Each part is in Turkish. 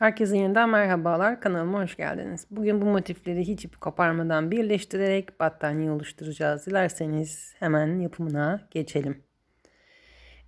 Herkese yeniden merhabalar. Kanalıma hoş geldiniz. Bugün bu motifleri hiç ip koparmadan birleştirerek battaniye oluşturacağız. Dilerseniz hemen yapımına geçelim.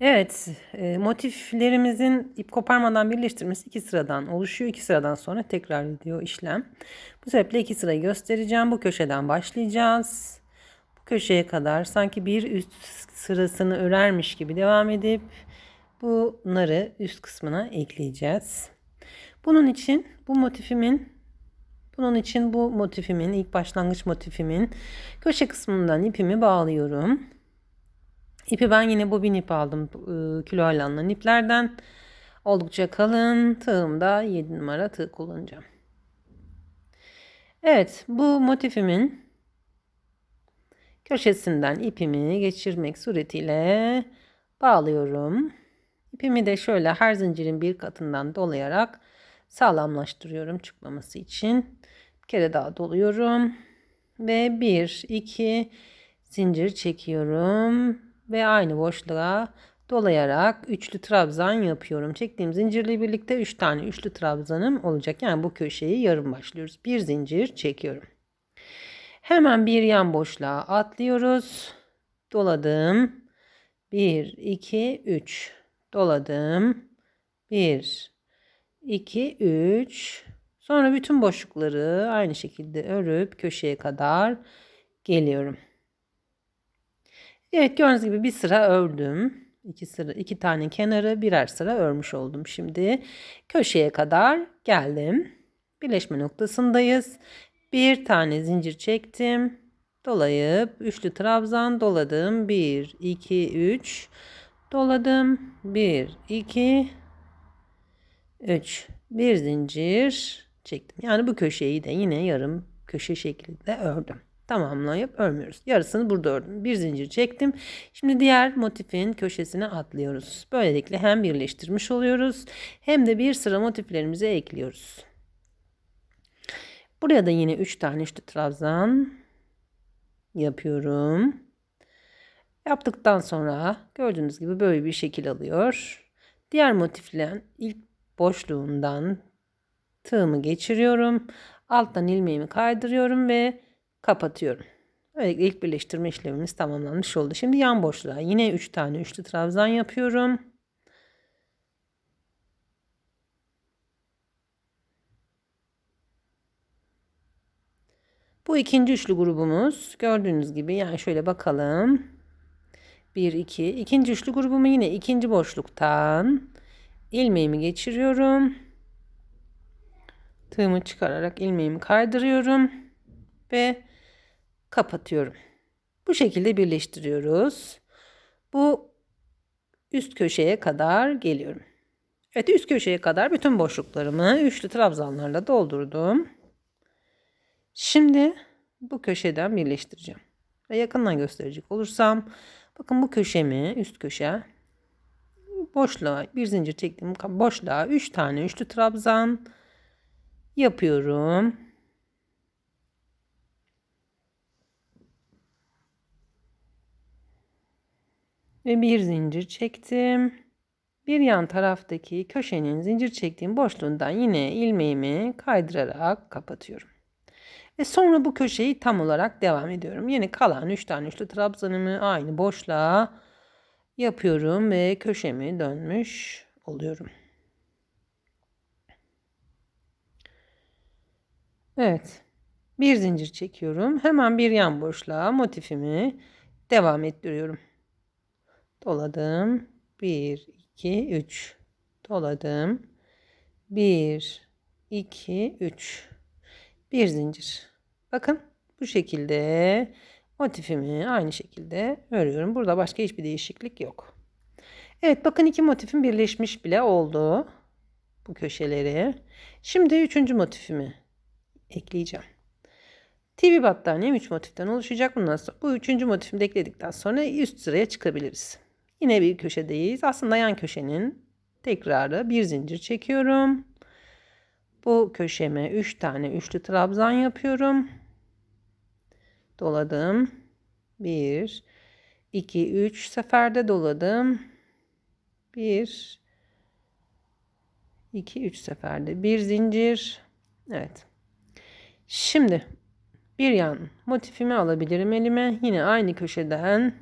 Evet, e, motiflerimizin ip koparmadan birleştirmesi iki sıradan oluşuyor. İki sıradan sonra tekrar ediyor işlem. Bu sebeple iki sırayı göstereceğim. Bu köşeden başlayacağız. Bu köşeye kadar sanki bir üst sırasını örermiş gibi devam edip bunları üst kısmına ekleyeceğiz. Bunun için bu motifimin bunun için bu motifimin ilk başlangıç motifimin köşe kısmından ipimi bağlıyorum. İpi ben yine bobin ip aldım e, kilo alanla iplerden. Oldukça kalın. Tığımda 7 numara tığ kullanacağım. Evet bu motifimin köşesinden ipimi geçirmek suretiyle bağlıyorum. İpimi de şöyle her zincirin bir katından dolayarak sağlamlaştırıyorum çıkmaması için. Bir kere daha doluyorum. Ve 1, 2 zincir çekiyorum. Ve aynı boşluğa dolayarak üçlü trabzan yapıyorum. Çektiğim zincirle birlikte 3 tane üçlü trabzanım olacak. Yani bu köşeyi yarım başlıyoruz. Bir zincir çekiyorum. Hemen bir yan boşluğa atlıyoruz. Doladım. 1, 2, 3. Doladım. 1, 2, 3. Sonra bütün boşlukları aynı şekilde örüp köşeye kadar geliyorum. Evet gördüğünüz gibi bir sıra ördüm. İki sıra, iki tane kenarı birer sıra örmüş oldum. Şimdi köşeye kadar geldim. Birleşme noktasındayız. Bir tane zincir çektim. Dolayıp üçlü trabzan doladım. 1, 2, 3. Doladım. 1, 2, 3 bir zincir çektim. Yani bu köşeyi de yine yarım köşe şeklinde ördüm. Tamamlayıp örmüyoruz. Yarısını burada ördüm. Bir zincir çektim. Şimdi diğer motifin köşesine atlıyoruz. Böylelikle hem birleştirmiş oluyoruz hem de bir sıra motiflerimizi ekliyoruz. Buraya da yine 3 tane işte trabzan yapıyorum. Yaptıktan sonra gördüğünüz gibi böyle bir şekil alıyor. Diğer motiflerin ilk boşluğundan tığımı geçiriyorum. Alttan ilmeğimi kaydırıyorum ve kapatıyorum. Böylelikle ilk birleştirme işlemimiz tamamlanmış oldu. Şimdi yan boşluğa yine 3 tane üçlü trabzan yapıyorum. Bu ikinci üçlü grubumuz. Gördüğünüz gibi yani şöyle bakalım. 1 2 ikinci üçlü grubumu yine ikinci boşluktan ilmeğimi geçiriyorum. Tığımı çıkararak ilmeğimi kaydırıyorum ve kapatıyorum. Bu şekilde birleştiriyoruz. Bu üst köşeye kadar geliyorum. Evet üst köşeye kadar bütün boşluklarımı üçlü trabzanlarla doldurdum. Şimdi bu köşeden birleştireceğim. Ve yakından gösterecek olursam bakın bu köşemi üst köşe boşluğa bir zincir çektim. Boşluğa 3 tane üçlü trabzan yapıyorum. Ve bir zincir çektim. Bir yan taraftaki köşenin zincir çektiğim boşluğundan yine ilmeğimi kaydırarak kapatıyorum. Ve sonra bu köşeyi tam olarak devam ediyorum. Yine kalan 3 tane üçlü trabzanımı aynı boşluğa yapıyorum ve köşemi dönmüş oluyorum. Evet. Bir zincir çekiyorum. Hemen bir yan boşluğa motifimi devam ettiriyorum. Doladım. 1 2 3 doladım. 1 2 3 bir zincir. Bakın bu şekilde Motifimi aynı şekilde örüyorum. Burada başka hiçbir değişiklik yok. Evet bakın iki motifim birleşmiş bile oldu. Bu köşeleri. Şimdi üçüncü motifimi ekleyeceğim. TV battaniyem 3 motiften oluşacak. Bundan sonra bu üçüncü motifimi de ekledikten sonra üst sıraya çıkabiliriz. Yine bir köşedeyiz. Aslında yan köşenin tekrarı bir zincir çekiyorum. Bu köşeme 3 tane üçlü trabzan yapıyorum doladım. 1 2 3 seferde doladım. 1 2 3 seferde bir zincir. Evet. Şimdi bir yan motifimi alabilirim elime. Yine aynı köşeden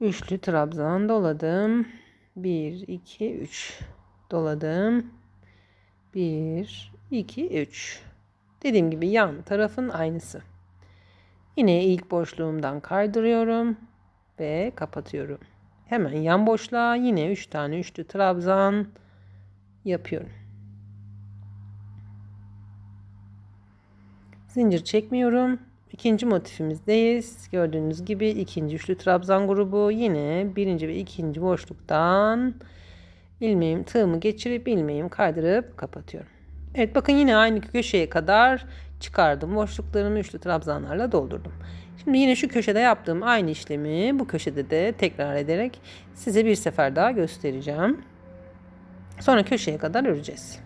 üçlü trabzan doladım. 1 2 3 doladım. 1 2 3 Dediğim gibi yan tarafın aynısı. Yine ilk boşluğumdan kaydırıyorum ve kapatıyorum. Hemen yan boşluğa yine 3 tane üçlü trabzan yapıyorum. Zincir çekmiyorum. İkinci motifimizdeyiz. Gördüğünüz gibi ikinci üçlü trabzan grubu yine birinci ve ikinci boşluktan ilmeğim tığımı geçirip ilmeğimi kaydırıp kapatıyorum. Evet bakın yine aynı köşeye kadar çıkardım. Boşluklarımı üçlü trabzanlarla doldurdum. Şimdi yine şu köşede yaptığım aynı işlemi bu köşede de tekrar ederek size bir sefer daha göstereceğim. Sonra köşeye kadar öreceğiz.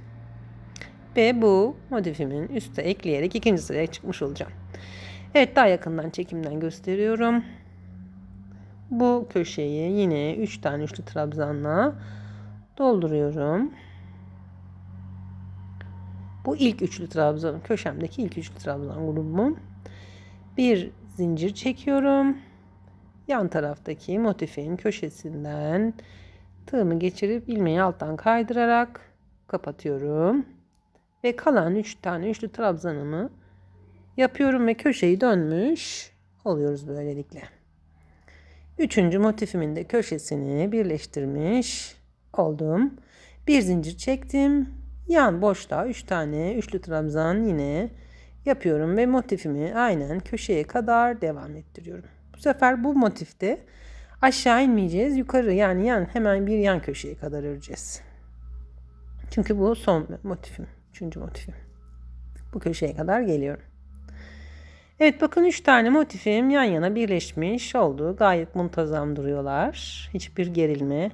Ve bu motifimin üste ekleyerek ikinci sıraya çıkmış olacağım. Evet daha yakından çekimden gösteriyorum. Bu köşeyi yine 3 tane üçlü trabzanla dolduruyorum. Bu ilk üçlü trabzan, köşemdeki ilk üçlü trabzan grubum. Bir zincir çekiyorum. Yan taraftaki motifin köşesinden tığımı geçirip ilmeği alttan kaydırarak kapatıyorum. Ve kalan 3 tane üçlü trabzanımı yapıyorum ve köşeyi dönmüş oluyoruz böylelikle. Üçüncü motifimin de köşesini birleştirmiş oldum. Bir zincir çektim. Yan boşluğa 3 tane üçlü trabzan yine yapıyorum ve motifimi aynen köşeye kadar devam ettiriyorum. Bu sefer bu motifte aşağı inmeyeceğiz. Yukarı yani yan hemen bir yan köşeye kadar öreceğiz. Çünkü bu son motifim. Üçüncü motifim. Bu köşeye kadar geliyorum. Evet bakın 3 tane motifim yan yana birleşmiş oldu. Gayet muntazam duruyorlar. Hiçbir gerilme,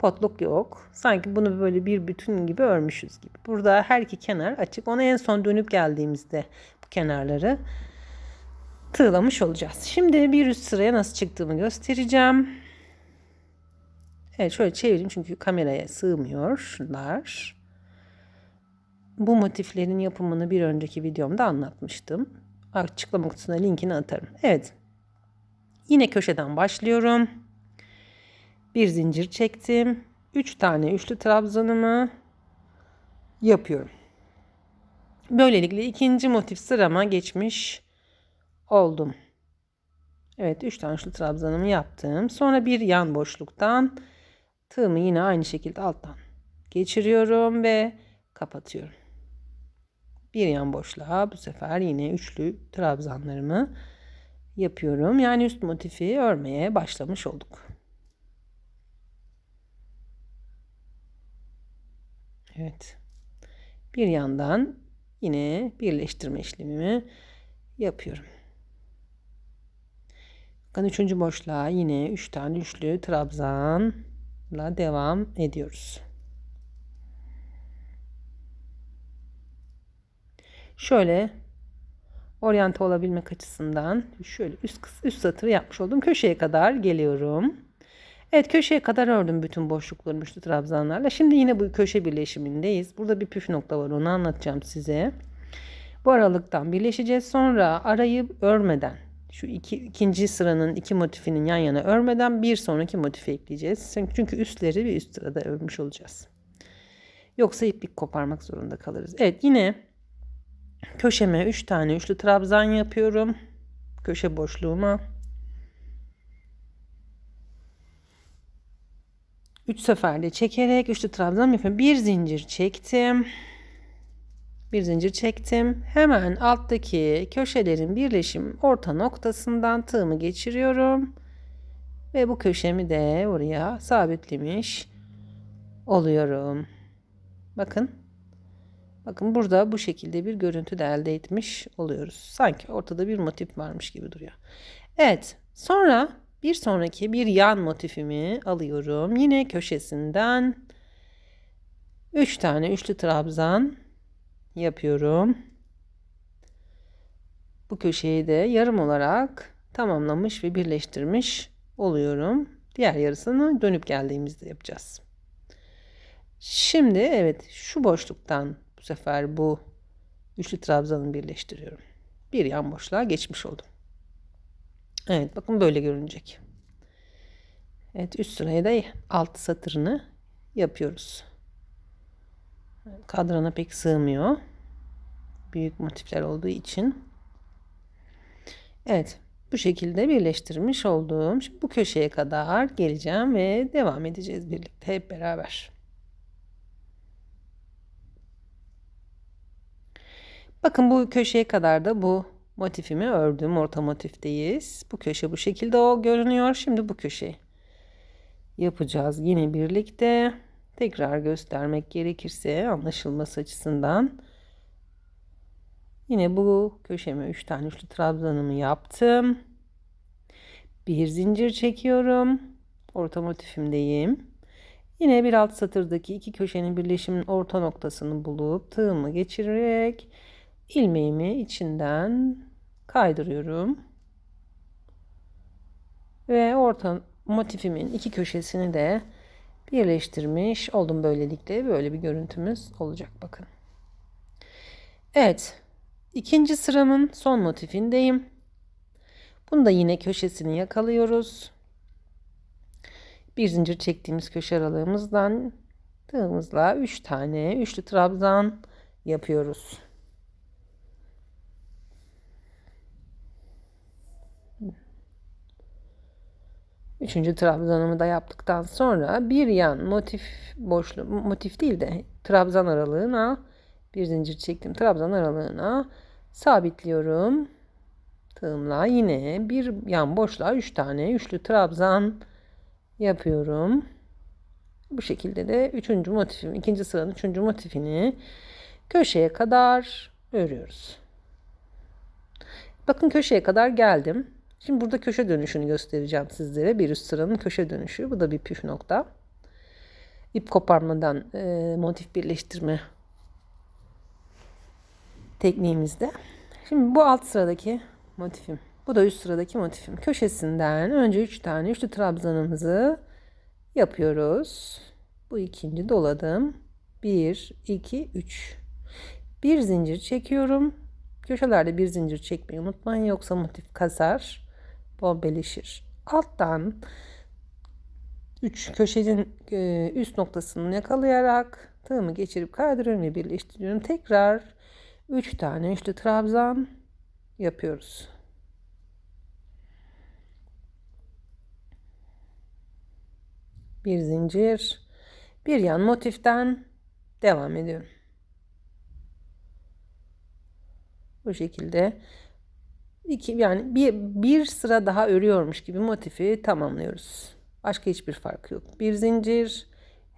potluk yok. Sanki bunu böyle bir bütün gibi örmüşüz gibi. Burada her iki kenar açık. Ona en son dönüp geldiğimizde bu kenarları tığlamış olacağız. Şimdi bir üst sıraya nasıl çıktığımı göstereceğim. Evet şöyle çevireyim çünkü kameraya sığmıyor şunlar. Bu motiflerin yapımını bir önceki videomda anlatmıştım. Açıklama kutusuna linkini atarım. Evet. Yine köşeden başlıyorum. Bir zincir çektim. 3 tane üçlü trabzanımı yapıyorum. Böylelikle ikinci motif sırama geçmiş oldum. Evet 3 tane üçlü trabzanımı yaptım. Sonra bir yan boşluktan tığımı yine aynı şekilde alttan geçiriyorum ve kapatıyorum. Bir yan boşluğa bu sefer yine üçlü trabzanlarımı yapıyorum. Yani üst motifi örmeye başlamış olduk. Evet. Bir yandan yine birleştirme işlemimi yapıyorum. Bakın üçüncü boşluğa yine üç tane üçlü trabzanla devam ediyoruz. Şöyle oryante olabilmek açısından şöyle üst üst satırı yapmış oldum. Köşeye kadar geliyorum. Evet köşeye kadar ördüm bütün boşluklarımı üçlü trabzanlarla. Şimdi yine bu köşe birleşimindeyiz. Burada bir püf nokta var onu anlatacağım size. Bu aralıktan birleşeceğiz. Sonra arayı örmeden şu iki, ikinci sıranın iki motifinin yan yana örmeden bir sonraki motifi ekleyeceğiz. Çünkü üstleri bir üst sırada örmüş olacağız. Yoksa iplik koparmak zorunda kalırız. Evet yine köşeme 3 tane üçlü trabzan yapıyorum. Köşe boşluğuma. 3 seferde çekerek üçlü trabzan yapıyorum. Bir zincir çektim. Bir zincir çektim. Hemen alttaki köşelerin birleşim orta noktasından tığımı geçiriyorum. Ve bu köşemi de oraya sabitlemiş oluyorum. Bakın. Bakın burada bu şekilde bir görüntü de elde etmiş oluyoruz. Sanki ortada bir motif varmış gibi duruyor. Evet. Sonra bir sonraki bir yan motifimi alıyorum. Yine köşesinden 3 tane üçlü trabzan yapıyorum. Bu köşeyi de yarım olarak tamamlamış ve birleştirmiş oluyorum. Diğer yarısını dönüp geldiğimizde yapacağız. Şimdi evet şu boşluktan bu sefer bu üçlü trabzanı birleştiriyorum. Bir yan boşluğa geçmiş oldum. Evet bakın böyle görünecek. Evet üst sıraya da alt satırını yapıyoruz. Kadrana pek sığmıyor. Büyük motifler olduğu için. Evet bu şekilde birleştirmiş olduğum şimdi bu köşeye kadar geleceğim ve devam edeceğiz birlikte hep beraber. Bakın bu köşeye kadar da bu motifimi ördüm. Orta motifteyiz. Bu köşe bu şekilde o görünüyor. Şimdi bu köşeyi yapacağız yine birlikte. Tekrar göstermek gerekirse anlaşılması açısından. Yine bu köşeme 3 tane üçlü trabzanımı yaptım. Bir zincir çekiyorum. Orta motifimdeyim. Yine bir alt satırdaki iki köşenin birleşiminin orta noktasını bulup tığımı geçirerek ilmeğimi içinden kaydırıyorum. Ve orta motifimin iki köşesini de birleştirmiş oldum böylelikle. Böyle bir görüntümüz olacak bakın. Evet. ikinci sıramın son motifindeyim. Bunu da yine köşesini yakalıyoruz. Bir zincir çektiğimiz köşe aralığımızdan tığımızla 3 tane üçlü trabzan yapıyoruz. Üçüncü trabzanımı da yaptıktan sonra bir yan motif boşluğu motif değil de trabzan aralığına bir zincir çektim trabzan aralığına sabitliyorum. Tığımla yine bir yan boşluğa üç tane üçlü trabzan yapıyorum. Bu şekilde de üçüncü motifim ikinci sıranın üçüncü motifini köşeye kadar örüyoruz. Bakın köşeye kadar geldim Şimdi burada köşe dönüşünü göstereceğim sizlere. Bir üst sıranın köşe dönüşü. Bu da bir püf nokta. İp koparmadan e, motif birleştirme tekniğimizde. Şimdi bu alt sıradaki motifim. Bu da üst sıradaki motifim. Köşesinden önce 3 tane üçlü trabzanımızı yapıyoruz. Bu ikinci doladım. 1, 2, 3. Bir zincir çekiyorum. Köşelerde bir zincir çekmeyi unutmayın yoksa motif kasar bombeleşir. Alttan 3 köşenin e, üst noktasını yakalayarak tığımı geçirip kaydırıyorum ve birleştiriyorum. Tekrar 3 tane üçlü trabzan yapıyoruz. Bir zincir, bir yan motiften devam ediyorum. Bu şekilde iki yani bir, bir sıra daha örüyormuş gibi motifi tamamlıyoruz. Başka hiçbir fark yok. Bir zincir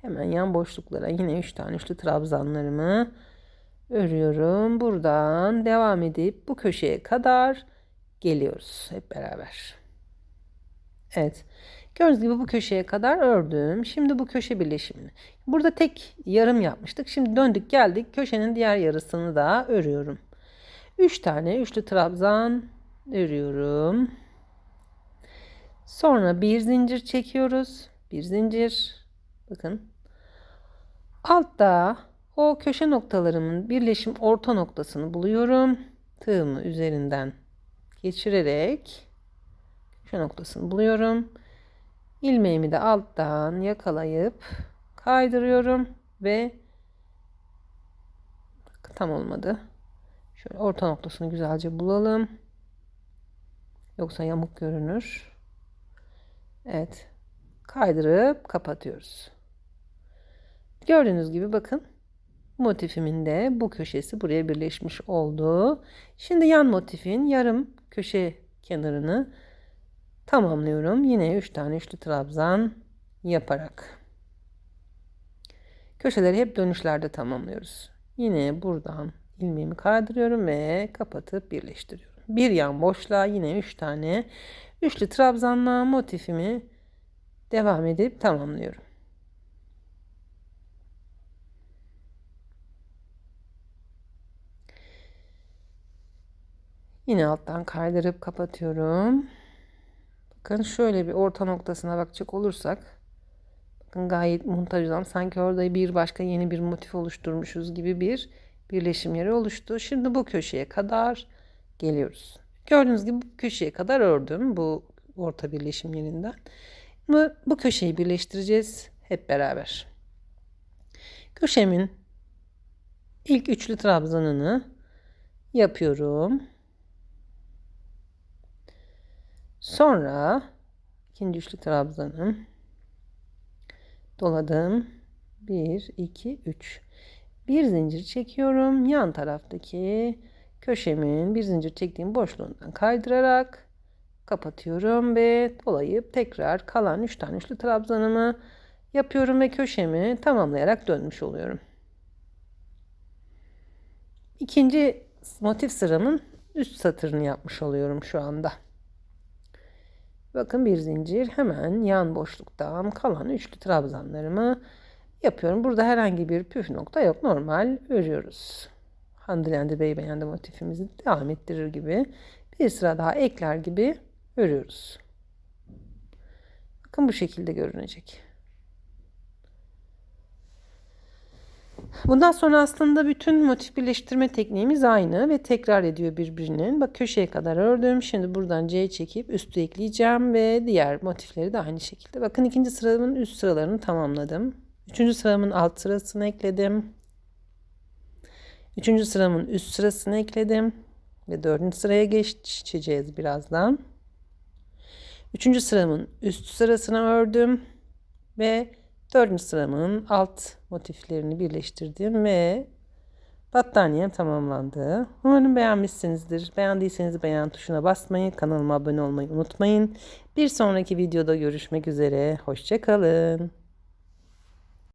hemen yan boşluklara yine 3 tane üçlü trabzanlarımı örüyorum. Buradan devam edip bu köşeye kadar geliyoruz hep beraber. Evet. Gördüğünüz gibi bu köşeye kadar ördüm. Şimdi bu köşe birleşimini. Burada tek yarım yapmıştık. Şimdi döndük geldik. Köşenin diğer yarısını da örüyorum. 3 tane üçlü trabzan örüyorum. Sonra bir zincir çekiyoruz. Bir zincir. Bakın. Altta o köşe noktalarımın birleşim orta noktasını buluyorum. Tığımı üzerinden geçirerek köşe noktasını buluyorum. İlmeğimi de alttan yakalayıp kaydırıyorum ve tam olmadı. Şöyle orta noktasını güzelce bulalım. Yoksa yamuk görünür. Evet. Kaydırıp kapatıyoruz. Gördüğünüz gibi bakın motifimin de bu köşesi buraya birleşmiş oldu. Şimdi yan motifin yarım köşe kenarını tamamlıyorum. Yine 3 tane üçlü trabzan yaparak. Köşeleri hep dönüşlerde tamamlıyoruz. Yine buradan ilmeğimi kaydırıyorum ve kapatıp birleştiriyorum bir yan boşluğa yine 3 tane üçlü trabzanla motifimi devam edip tamamlıyorum. Yine alttan kaydırıp kapatıyorum. Bakın şöyle bir orta noktasına bakacak olursak Bakın gayet muntazam. Sanki orada bir başka yeni bir motif oluşturmuşuz gibi bir birleşim yeri oluştu. Şimdi bu köşeye kadar geliyoruz. Gördüğünüz gibi bu köşeye kadar ördüm bu orta birleşim yerinden. Bu, bu köşeyi birleştireceğiz hep beraber. Köşemin ilk üçlü trabzanını yapıyorum. Sonra ikinci üçlü trabzanım doladım. 1 2 3. Bir zincir çekiyorum. Yan taraftaki köşemin bir zincir çektiğim boşluğundan kaydırarak kapatıyorum ve dolayıp tekrar kalan 3 tane üçlü trabzanımı yapıyorum ve köşemi tamamlayarak dönmüş oluyorum. İkinci motif sıramın üst satırını yapmış oluyorum şu anda. Bakın bir zincir hemen yan boşluktan kalan üçlü trabzanlarımı yapıyorum. Burada herhangi bir püf nokta yok. Normal örüyoruz. Handilendi bey beğendi motifimizi devam ettirir gibi bir sıra daha ekler gibi örüyoruz. Bakın bu şekilde görünecek. Bundan sonra aslında bütün motif birleştirme tekniğimiz aynı ve tekrar ediyor birbirinin. Bak köşeye kadar ördüm. Şimdi buradan C çekip üstü ekleyeceğim ve diğer motifleri de aynı şekilde. Bakın ikinci sıramın üst sıralarını tamamladım. Üçüncü sıramın alt sırasını ekledim. Üçüncü sıramın üst sırasını ekledim. Ve dördüncü sıraya geçeceğiz birazdan. Üçüncü sıramın üst sırasını ördüm. Ve dördüncü sıramın alt motiflerini birleştirdim ve battaniyem tamamlandı. Umarım beğenmişsinizdir. Beğendiyseniz beğen tuşuna basmayı, kanalıma abone olmayı unutmayın. Bir sonraki videoda görüşmek üzere. Hoşçakalın.